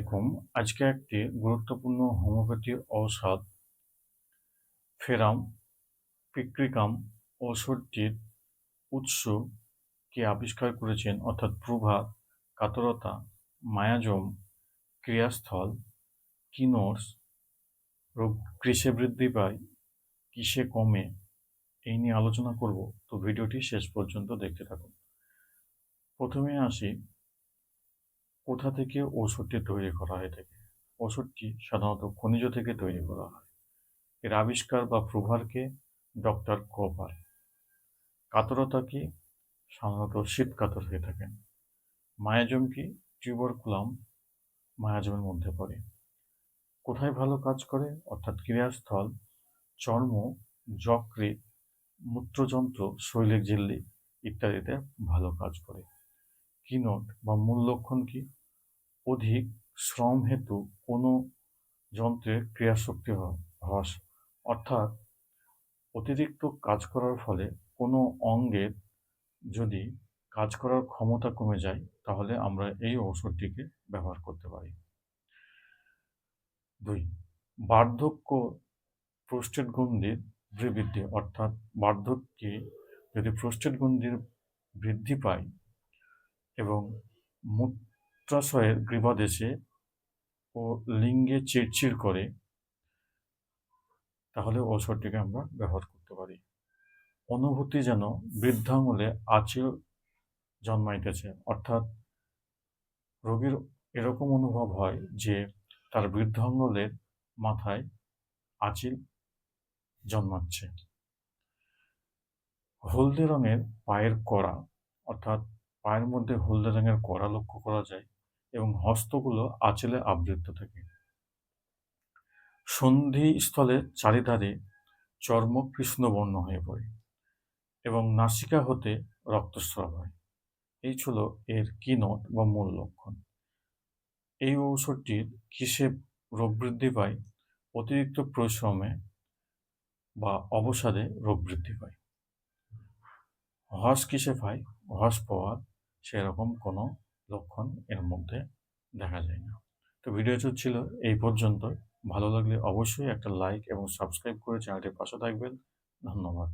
আলাইকুম। আজকে একটি গুরুত্বপূর্ণ হোমিওপ্যাথি ঔষধ, ফেরাম পিক্রিকাম ঔষধটির উৎস কে আবিষ্কার করেছেন, অর্থাৎ প্রভাব কাতরতা, মায়াজম, ক্রিয়াস্থল কিনোর্স রোগ কিসে বৃদ্ধি পায়, কিসে কমে, এই নিয়ে আলোচনা করব। তো ভিডিওটি শেষ পর্যন্ত দেখতে থাকুন। প্রথমে আসি কোথা থেকে ওষুধটি তৈরি করা হয়ে থাকে ওষুধটি সাধারণত খনিজ থেকে তৈরি করা হয়। এর আবিষ্কার বা প্রভারকে ডক্টর কোপার কাতরতা কি? সাধারণত শীত কাতর হয়ে থাকেন। মায়াজম কি? টিউবারকুলাম মায়াজমের মধ্যে পড়ে। কোথায় ভালো কাজ করে? অর্থাৎ ক্রিয়াস্থল, চর্ম, যকৃৎ, মূত্রযন্ত্র শৈলের ঝিল্লি ইত্যাদিতে ভালো কাজ করে। কিনোট বা মূল লক্ষণ কি? অধিক শ্রম হেতু কোনো যন্ত্রের ক্রিয়াশক্তি হ্রাস। অর্থাৎ অতিরিক্ত কাজ করার ফলে কোনো অঙ্গের যদি কাজ করার ক্ষমতা কমে যায়, তাহলে আমরা এই ঔষধটিকে ব্যবহার করতে পারি। দুই, বার্ধক্য প্রোস্টেট গ্রন্থির বৃদ্ধি। অর্থাৎ বার্ধক্যে যদি প্রোস্টেট গ্রন্থির বৃদ্ধি পায় এবং মূত্রাশয়ের গ্রীবাদেশে ও লিঙ্গে চিরচির করে, তাহলে ঔষধটিকে আমরা ব্যবহার করতে পারি। অনুভূতি যেন বৃদ্ধাঙ্গুলে আচিল জন্মাইতেছে, অর্থাৎ রোগীর এরকম অনুভব হয় যে তার বৃদ্ধাঙ্গুলের মাথায় আচিল জন্মাচ্ছে। হলদে রঙের পায়ের কড়া, অর্থাৎ পায়ের মধ্যে হলদে রঙের কড়া লক্ষ্য করা যায় এবং হস্তগুলো আঁচলে আবৃত থাকে। সন্ধি স্থলের চারিধারে চর্ম কৃষ্ণবর্ণ হয়ে পড়ে এবং নাসিকা হতে রক্তস্রাব হয়। এই ছিল এর কিনোট বা মূল লক্ষণ। এই ঔষধটির কিসে রোগ বৃদ্ধি পায়? অতিরিক্ত পরিশ্রমে বা অবসাদে রোগ বৃদ্ধি পায়। হস কিসে পায়? হ্রাস পাওয়ার সেরকম কোনো লক্ষণ এর মধ্যে দেখা যায় না। তো ভিডিওটি ছিল এই পর্যন্ত ভালো লাগলে অবশ্যই একটা লাইক এবং সাবস্ক্রাইব করে চ্যানেলটির পাশে থাকবেন। ধন্যবাদ।